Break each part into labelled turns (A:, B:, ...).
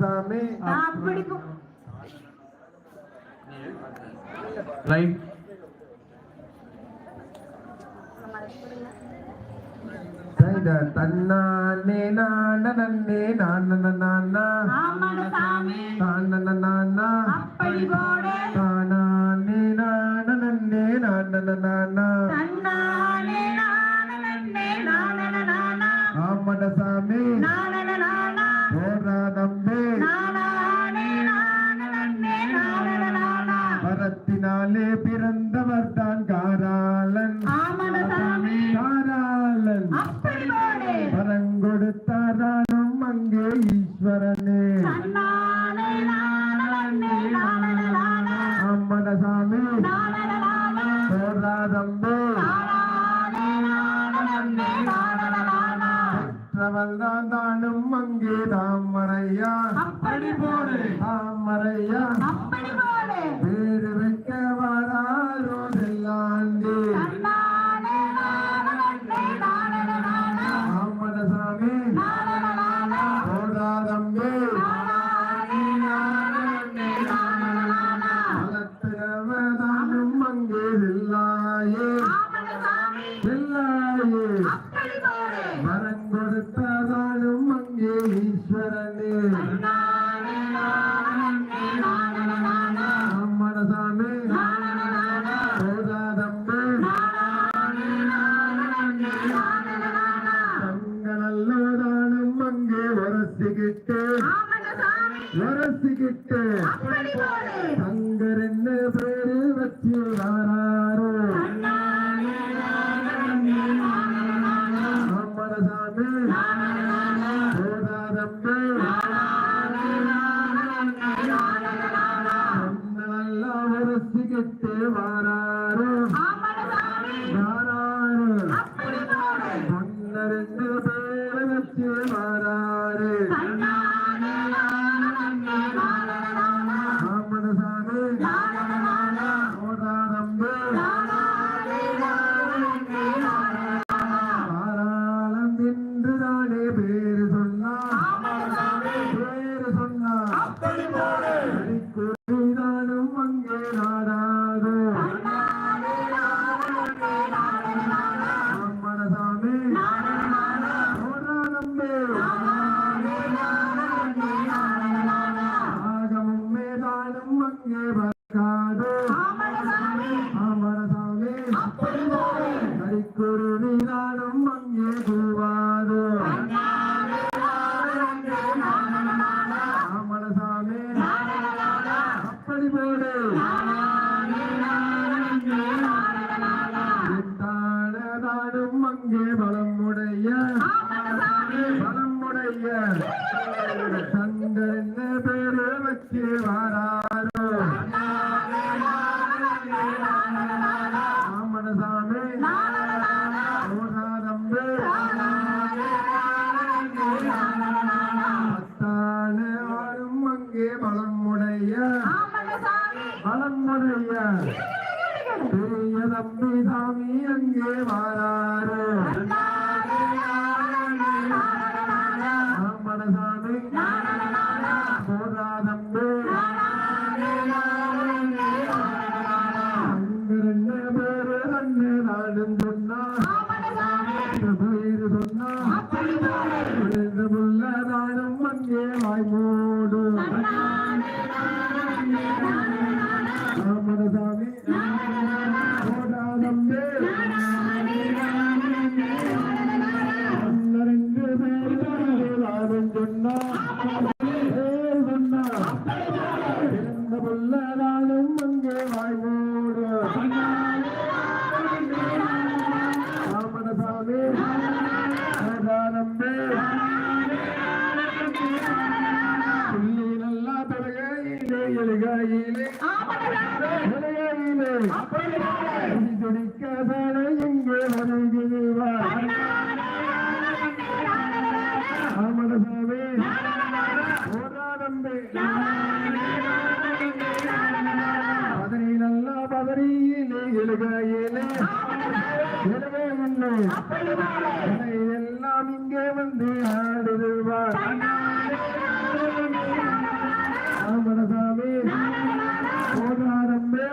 A: சாமி
B: ரைட் தன்னானே நான
A: நன்னே
B: நான நானா
A: தான நானா
B: தானானே
A: நான.
B: மரத்தினாலே பிறந்தவர் தான் காராளன். காராளன். பரங்கொடுத்தாரானும் அங்கே ஈஸ்வரனே.
A: அம்மனசாமி
B: போராதம்பே. கடவுள் தான் தானும் அங்கே தாமரையா? தாமரையா பேரு வைக்கவா? அங்கே வரசிக்கிட்டு. வரசிக்கிட்டு. தங்கர் என்ன பேரு? வச்சு வாரா வளம் பெரிய நம்பி சாமி அங்கே வாழ எல்லாம் இங்கே வந்து ஆடுதுவார் ராமரசாமி போதாரம்பே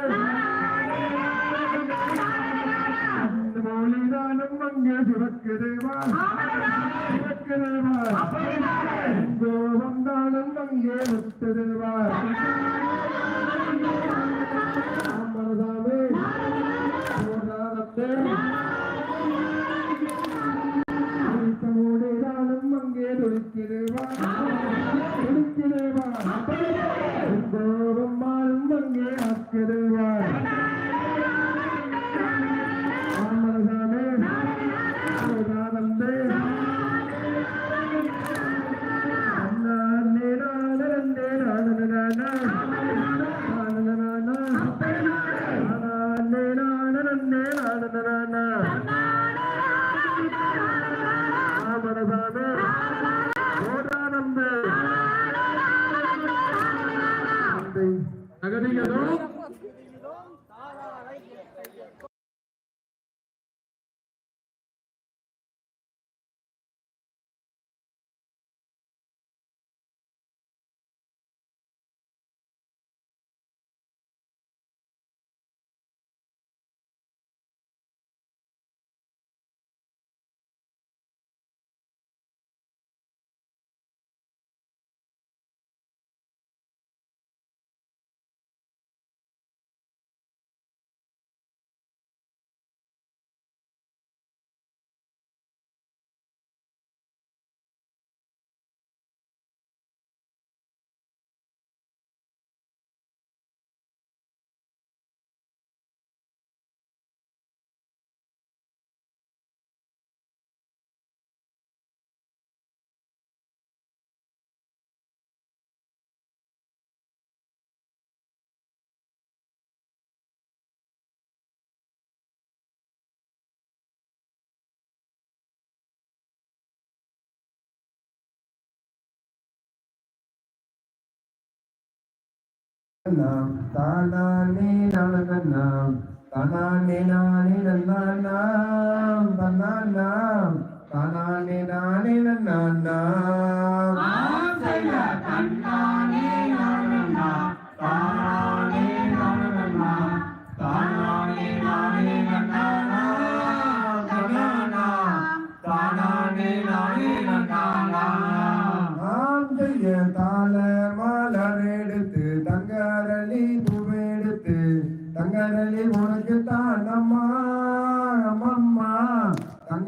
B: மொழிதானும் அங்கே சிவக்குதுவா சிவக்குதுவா எங்கோ வந்தாலும் அங்கே விட்டுதுவா ராமரசாமி தனானே நானே நன்னாம் ஆசையா தன்னானே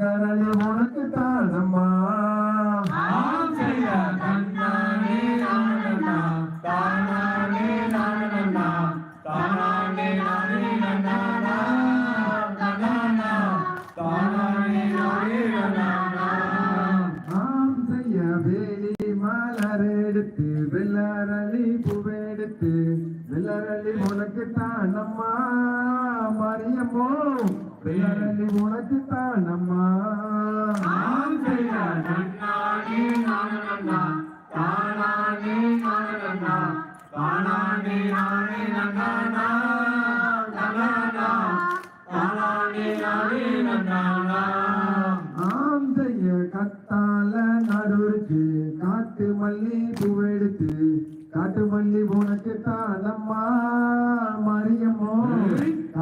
B: Da da da da.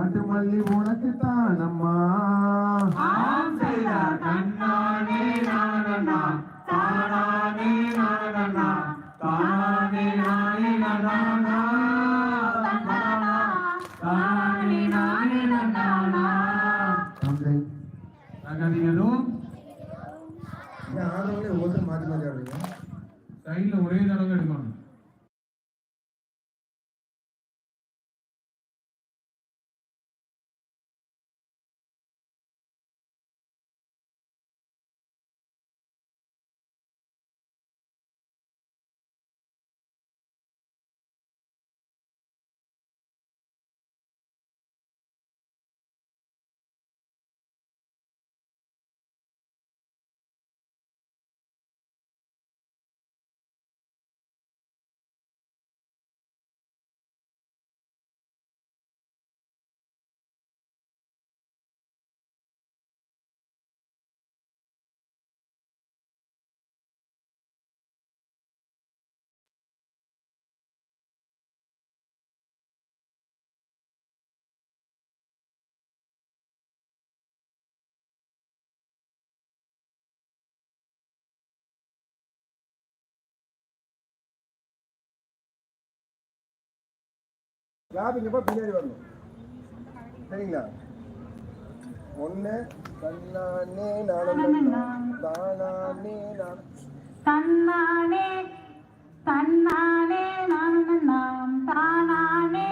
B: நாட்டு மல்லி உனக்கு
C: தானம்மா ஒரே தடவை எடுக்கணும்.
B: கிளாப்பிங் அப்போ பின்னாடி வரணும். சரிங்களா? ஒன்று தன்னானே நானும் தானானே நான்
A: தன்னானே தன்னானே நானநன்னாம் தானானே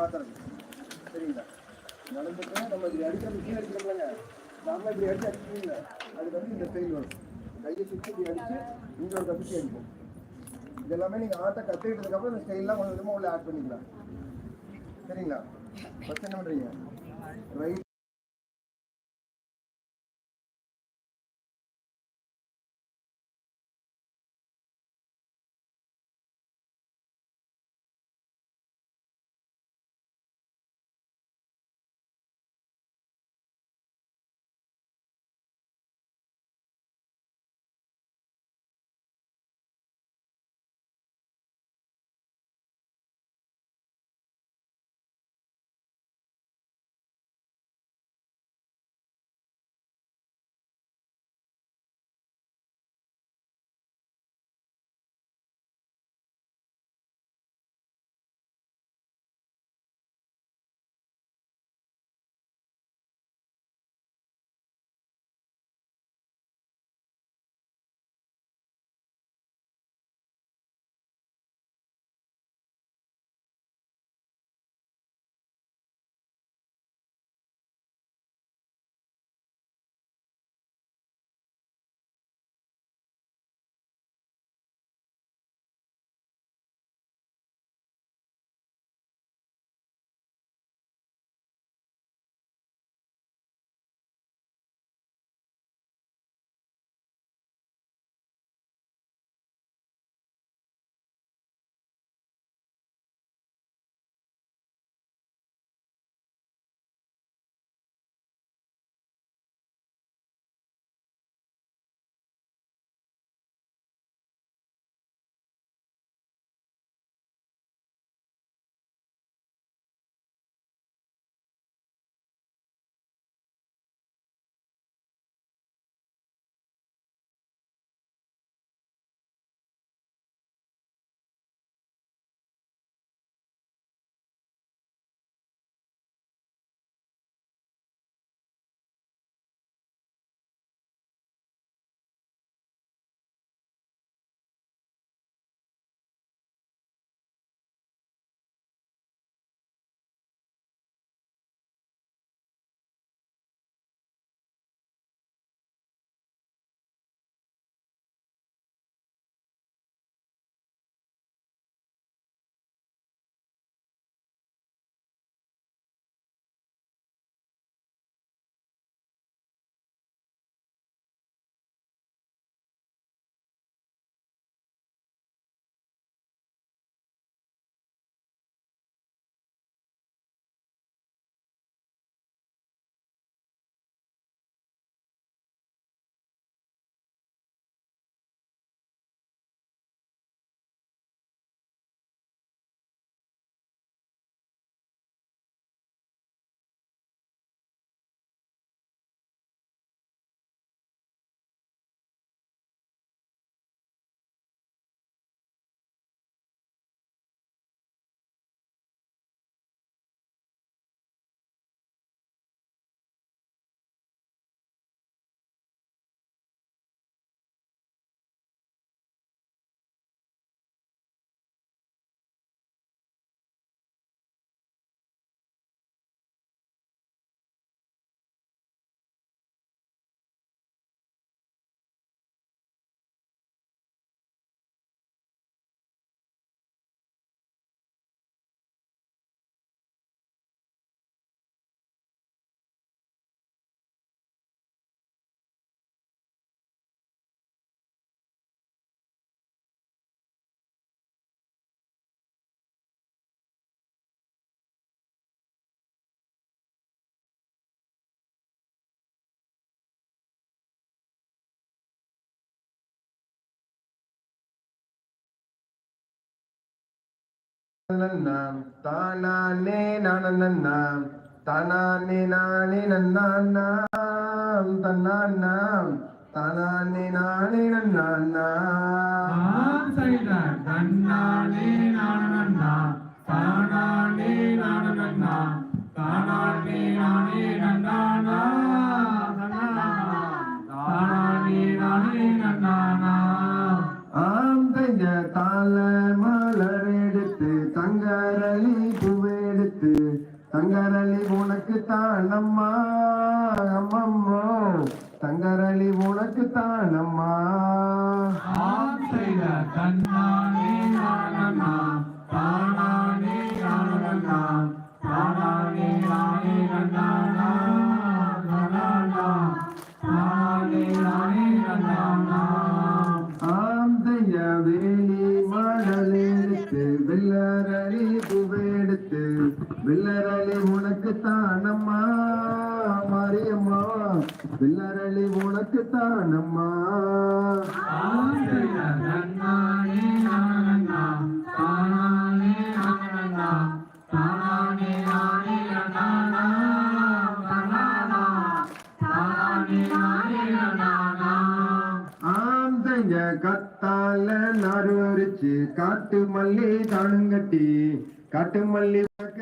B: ஸ்டைல் சரிங்களா? நடந்துட்டு நம்ம இப்படி அடிக்கிறது கீழே அடிக்கிறோம்லங்க. நாம இப்படி அடிச்சு அடிக்கிறீங்க அது வந்து இந்த ஸ்டைல் வரும். கையை சுற்றி இப்படி அடிச்சு இங்கே ஒரு அடிப்போம் இதெல்லாமே நீங்கள் ஆட்டை கற்றுக்கிட்டதுக்கப்புறம் இந்த ஸ்டைல்லாம் கொஞ்சம் கொஞ்சமாக உள்ள ஆட் பண்ணிக்கலாம். சரிங்களா? ஃபஸ்ட் என்ன பண்ணுறீங்க ரைட் தானானே நானநன்னாம் தானானே நானே நன்னானாம் தன்னானாம் தானானே நானே நன்னானாம்
C: ஆம் செய்தார் தன்னானே நானண்ணா தானானே நானண்ணா தானானே நானே நன்னானா தானானே நானே நன்னானா
B: ஆம் தைய தாள தங்கரளி உனக்கு தானம்மா. அம்மம்மோ. தங்கரளி உனக்கு தானம்மா.
C: ஆம்
B: தானம்மா மாரியம்மா பிள்ளரளி உனக்கு தானம்மா ஆந்தைய கத்தால நறுவரிச்சு காட்டு மல்லி தானுங்கட்டி காட்டு மல்லி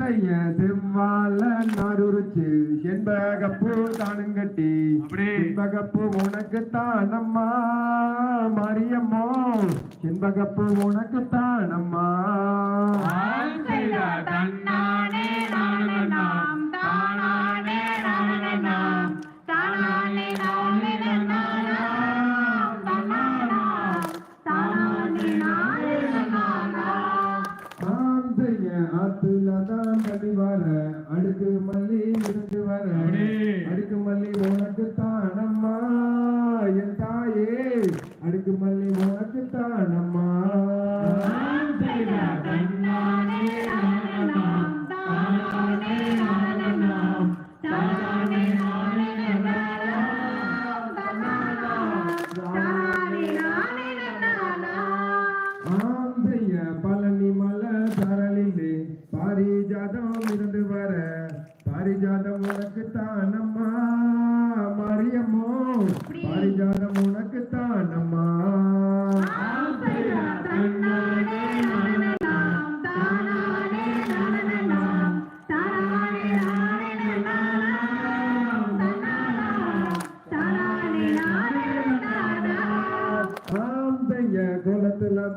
B: செவ்வாழ நறுரிச்சு செண்பகப்பூ தானுங்கட்டி செண்பகப்பூ உனக்கு தானம்மா மாரியம்மோ. செண்பகப்பூ உனக்கு தானம்மா. ஆந்தைய ஆத்துல தான் தடி வர அடுக்கு மல்லி இருந்து வர. அடுக்கு மல்லி உனக்கு தானம்மா என் தாயே. அடுக்கு மல்லி உனக்கு தானம்மா.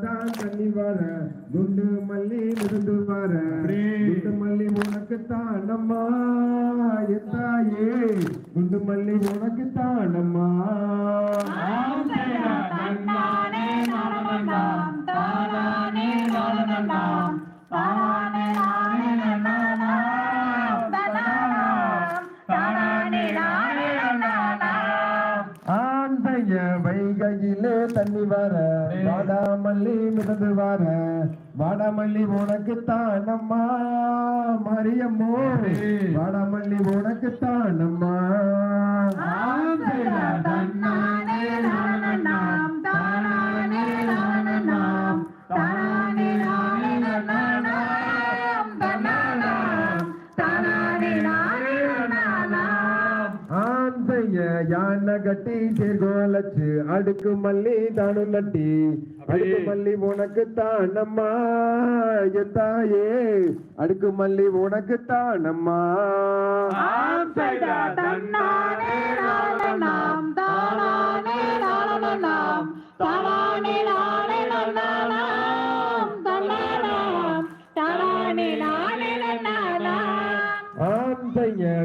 B: தான் தண்ணி வர குண்டு மல்லி மிதந்து வர. குண்டு மல்லி உனக்கு தானம்மா என் தாயே. குண்டு மல்லி உனக்கு தானம்மா. ஆந்தைய கண்ணே தண்ணி வர வாடாமல்லி மிதந்து வர வாடாமல்லி உனக்குத்தான் அம்மா மரியம்மோ. வாடாமல்லி உனக்கு தானம்மா தானே யானை கட்டி சேர்கோலச்சு அடுக்கு மல்லி தானு நட்டி அடுக்கு மல்லி உனக்கு தானம்மா என் தாயே அடுக்கு மல்லி உனக்கு தானம்மா ఆంతయ్య గుడ్డర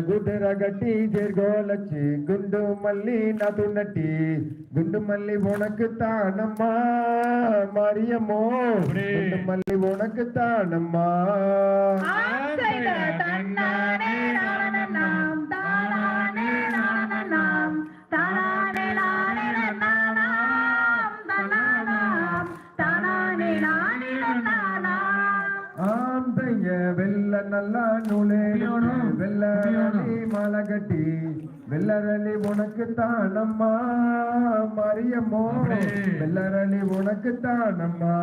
B: குதிரகட்டி ஜெர்கோலச்சி குண்டு மல்லி நது நட்டி. குண்டு மல்லி உனக்கு தானம்மா மரியமோ குண்டு மல்லி உனக்கு தானம்மா. நல்லா நூலே வெள்ளரளி மாலை கட்டி வெள்ளரளி உனக்கு தானம்மா மரியம்மோ வெள்ளரளி உனக்கு தானம்மா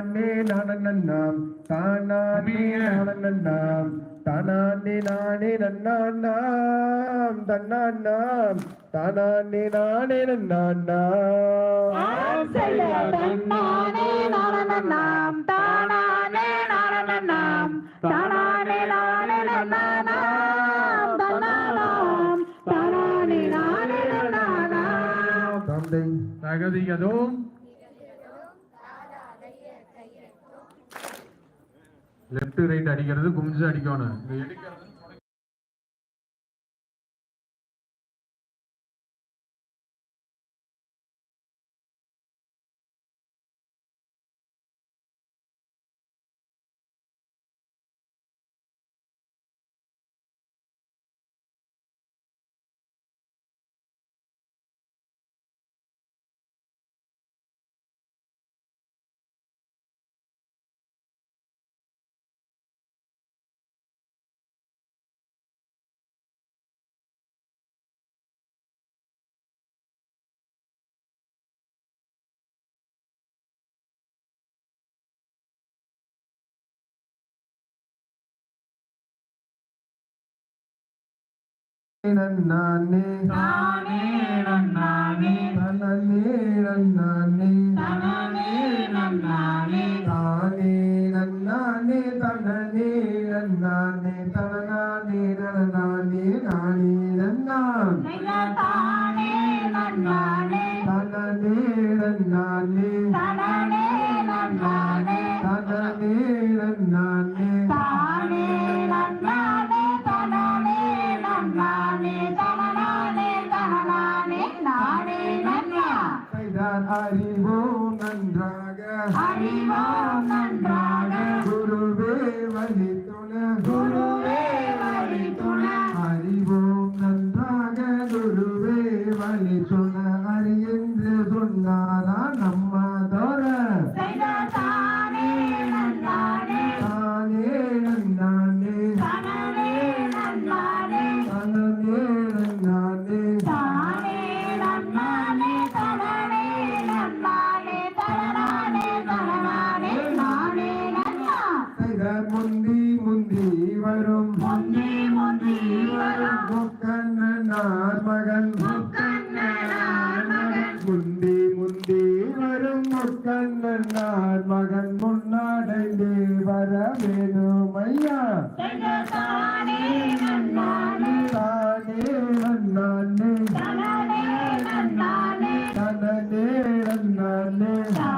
A: தானே நானே நன்னாம் தானானே நானே நானே நன்னாம் தன்னாம் தானானே நானே
B: நன்னாம் தன்னானே நானே தானானே நானே
A: நானே நன்னாம் தன்னாம் தானானே நானே நன்னாம்
B: தந்தை.
C: தகதிகதும். லெஃப்ட் ரைட் அடிக்கிறது குமிஞ்சு அடிக்கணும். எடுக்கிறது
A: நானே
B: நானே
A: நானே தனனே நானே தனனே நானே தானே
B: நானே
A: தனனே நானே தனனானே நானே நானே
B: na na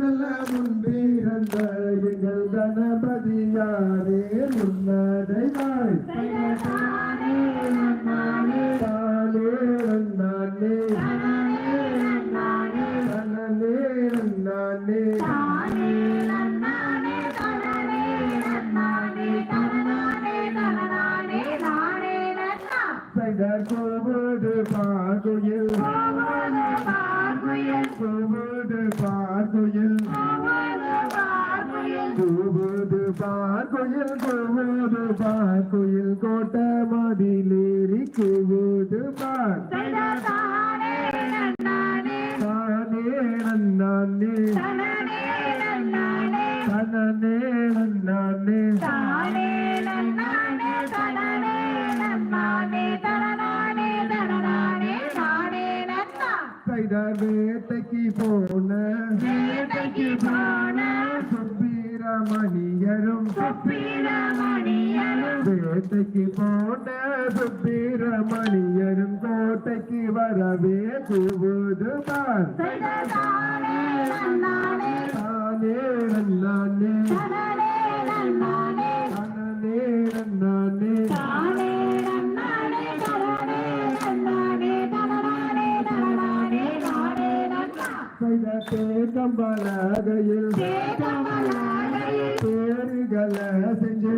B: நல்ல முன்பிறந்த எங்கள் கணபதியாரே
A: முன்னடைவாய் தானே. குயில் கோட்ட
B: மதிலேறி கூவுது
A: தானே நன்னானே தனனே நன்னானே
B: வேட்டைக்கு போன
A: வேட்டைக்கு போன
B: சுப்பிரமணியரும் வேட்டைக்கு போன சுப்பிரமணியரும் கோட்டைக்கு வரவே கூவுது தானே.
A: நானே
B: தானே
A: நானே
B: கைதே
A: கம்பலகையில்
B: வேலைகள செஞ்சு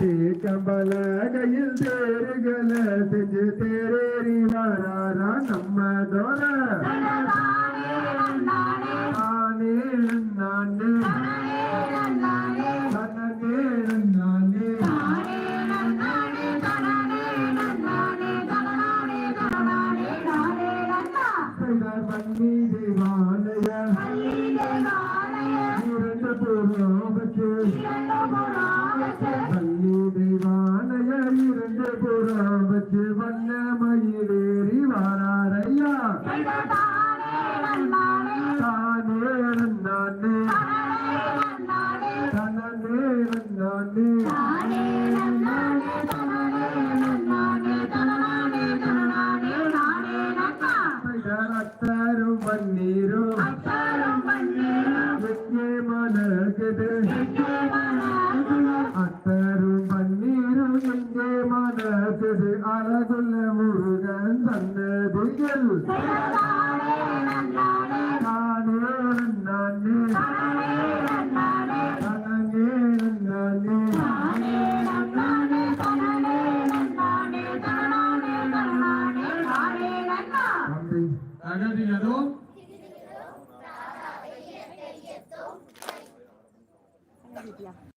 A: தீக்கம்பல
B: கையில் தேருகள செஞ்சு தேரேறி வராரா நம்ம
A: தோற ஆனே நன்னு திங்கள் நானே நானே தனங்கே நானே
B: தம்பி
C: அகதினதோ Yeah.